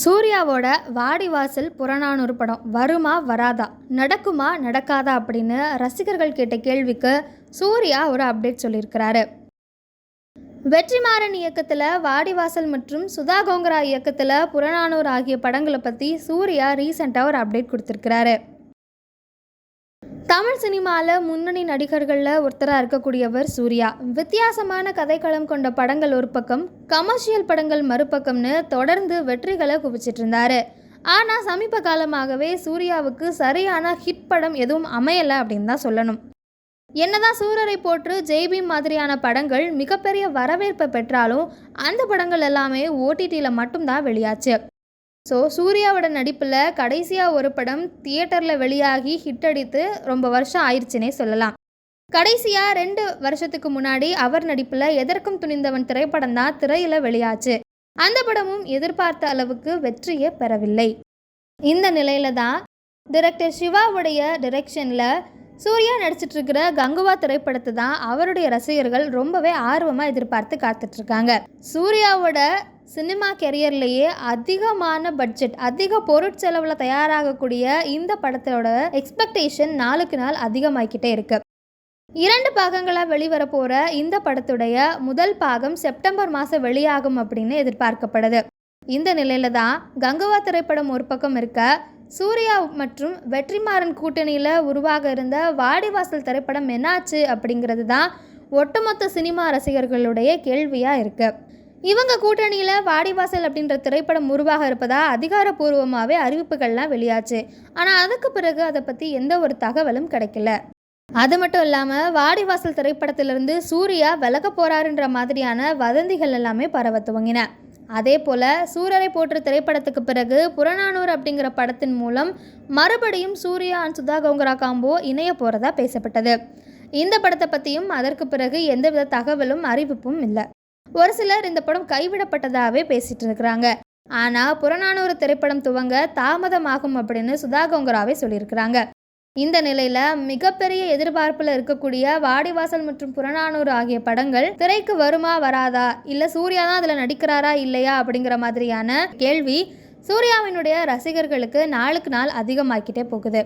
சூர்யாவோட வாடிவாசல் புறநானூறு படம் வருமா வராதா நடக்குமா நடக்காதா அப்படின்னு ரசிகர்கள் கேட்ட கேள்விக்கு சூர்யா ஒரு அப்டேட் சொல்லியிருக்கிறாரு. வெற்றிமாறன் இயக்கத்தில் வாடிவாசல் மற்றும் சுதா கோங்கரா இயக்கத்தில் புறநானூறு ஆகிய படங்களை பற்றி சூர்யா ரீசெண்டாக ஒரு அப்டேட் கொடுத்துருக்கிறாரு. தமிழ் சினிமாவில் முன்னணி நடிகர்களில் ஒருத்தராக இருக்கக்கூடியவர் சூர்யா. வித்தியாசமான கதைக்களம் கொண்ட படங்கள் ஒரு பக்கம் கமர்ஷியல் படங்கள் மறுபக்கம்னு தொடர்ந்து வெற்றிகளை குவிச்சிட்டு இருந்தார் ஆனால் சமீப காலமாகவே சூர்யாவுக்கு சரியான ஹிட் படம் எதுவும் அமையலை அப்படின்னு தான் சொல்லணும். என்னதான் சூரரை போற்று ஜெய்பீம் மாதிரியான படங்கள் மிகப்பெரிய வரவேற்பை பெற்றாலும் அந்த படங்கள் எல்லாமே ஓடிடியில் மட்டும்தான் வெளியாச்சு. ஸோ சூர்யாவோட நடிப்பில் கடைசியாக ஒரு படம் தியேட்டரில் வெளியாகி ஹிட் அடித்து ரொம்ப வருஷம் ஆயிடுச்சுனே சொல்லலாம். கடைசியாக ரெண்டு வருஷத்துக்கு முன்னாடி அவர் நடிப்பில் எதற்கும் துணிந்தவன் திரைப்படம் தான் திரையில் வெளியாச்சு. அந்த படமும் எதிர்பார்த்த அளவுக்கு வெற்றியை பெறவில்லை. இந்த நிலையில தான் டிரெக்டர் சிவாவுடைய டிரெக்ஷனில் சூர்யா நடிச்சிட்ருக்கிற கங்குவா திரைப்படத்தை தான் அவருடைய ரசிகர்கள் ரொம்பவே ஆர்வமாக எதிர்பார்த்து காத்துட்ருக்காங்க சூர்யாவோட சினிமா கெரியர்லேயே அதிகமான பட்ஜெட் அதிக பொருட்செலவில் தயாராகக்கூடிய இந்த படத்தோட எக்ஸ்பெக்டேஷன் நாளுக்கு நாள் அதிகமாகிக்கிட்டே இருக்கு. இரண்டு பாகங்களாக வெளிவர போகிற இந்த படத்துடைய முதல் பாகம் செப்டம்பர் மாதம் வெளியாகும் அப்படின்னு எதிர்பார்க்கப்படுது. இந்த நிலையில தான் கங்குவா திரைப்படம் ஒரு பக்கம் இருக்க சூர்யா மற்றும் வெற்றிமாறன் கூட்டணியில் உருவாக இருந்த வாடிவாசல் திரைப்படம் என்னாச்சு அப்படிங்கிறது தான் ஒட்டுமொத்த சினிமா ரசிகர்களுடைய கேள்வியாக இருக்குது இவங்க கூட்டணியில் வாடிவாசல் அப்படின்ற திரைப்படம் உருவாக இருப்பதா அதிகாரப்பூர்வமாகவே அறிவிப்புகள்லாம் வெளியாச்சு. ஆனால் அதுக்கு பிறகு அதை பற்றி எந்த ஒரு தகவலும் கிடைக்கல. அது மட்டும் இல்லாமல் வாடிவாசல் திரைப்படத்திலிருந்து சூர்யா விலக போகிறாருன்ற மாதிரியான வதந்திகள் எல்லாமே பரவ துவங்கின. அதே போல் சூரரை போற்று திரைப்படத்துக்கு பிறகு புறநானூறு அப்படிங்கிற படத்தின் மூலம் மறுபடியும் சூர்யா அண்ட் சுதா கோங்கரா காம்போ இணைய போகிறதா பேசப்பட்டது. இந்த படத்தை பற்றியும் அதற்கு பிறகு எந்தவித தகவலும் அறிவிப்பும் இல்லை. ஒரு சிலர் இந்த படம் கைவிடப்பட்டதாகவே பேசிட்டு இருக்கிறாங்க. ஆனால் புறநானூறு திரைப்படம் துவங்க தாமதமாகும் அப்படின்னு சுதா கங்குராவே சொல்லியிருக்கிறாங்க. இந்த நிலையில மிகப்பெரிய எதிர்பார்ப்பில் இருக்கக்கூடிய வாடிவாசல் மற்றும் புறநானூறு ஆகிய படங்கள் திரைக்கு வருமா வராதா இல்லை சூர்யா தான் அதில் நடிக்கிறாரா இல்லையா அப்படிங்கிற மாதிரியான கேள்வி சூர்யாவினுடைய ரசிகர்களுக்கு நாளுக்கு நாள் அதிகமாக்கிட்டே போகுது.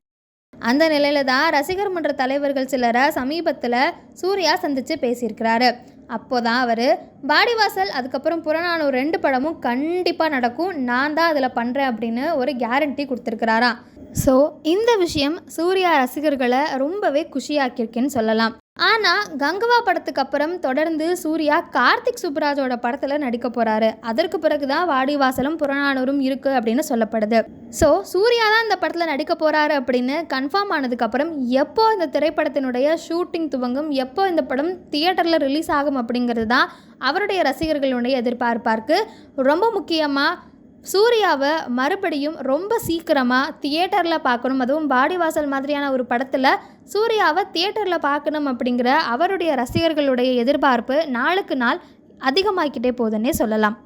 அந்த நிலையில தான் ரசிகர் மன்ற தலைவர்கள் சிலரை சமீபத்தில் சூர்யா சந்தித்து பேசியிருக்கிறாரு. அப்போதான் அவர் பாடிவாசல் அதுக்கப்புறம் புறநானூறு ரெண்டு படமும் கண்டிப்பாக நடக்கும் நான் தான் அதில் பண்ணுறேன் அப்படின்னு ஒரு கேரண்டி கொடுத்துருக்கிறாராம். ஸோ இந்த விஷயம் சூர்யா ரசிகர்களை ரொம்பவே குஷியாக்கியிருக்குன்னு சொல்லலாம். ஆனால் கங்கவா படத்துக்கு அப்புறம் தொடர்ந்து சூர்யா கார்த்திக் சுப்ராஜோட படத்தில் நடிக்க போகிறாரு அதற்கு பிறகு தான் வாடிவாசலும் புறநானூரும் இருக்குது அப்படின்னு சொல்லப்படுது. ஸோ சூர்யா தான் இந்த படத்தில் நடிக்க போகிறாரு அப்படின்னு கன்ஃபார்ம் ஆனதுக்கப்புறம் எப்போ இந்த திரைப்படத்தினுடைய ஷூட்டிங் துவங்கும் எப்போ இந்த படம் தியேட்டரில் ரிலீஸ் ஆகும் அப்படிங்கிறது தான் அவருடைய ரசிகர்களுடைய எதிர்பார்ப்பார்க்கு ரொம்ப முக்கியமாக சூர்யாவை மறுபடியும் ரொம்ப சீக்கிரமாக தியேட்டரில் பார்க்கணும். அதுவும் பாடிவாசல் மாதிரியான ஒரு படத்தில் சூர்யாவை தியேட்டரில் பார்க்கணும் அப்படிங்கிற அவருடைய ரசிகர்களுடைய எதிர்பார்ப்பு நாளுக்கு நாள் அதிகமாகிக்கிட்டே போகுதுன்னே சொல்லலாம்.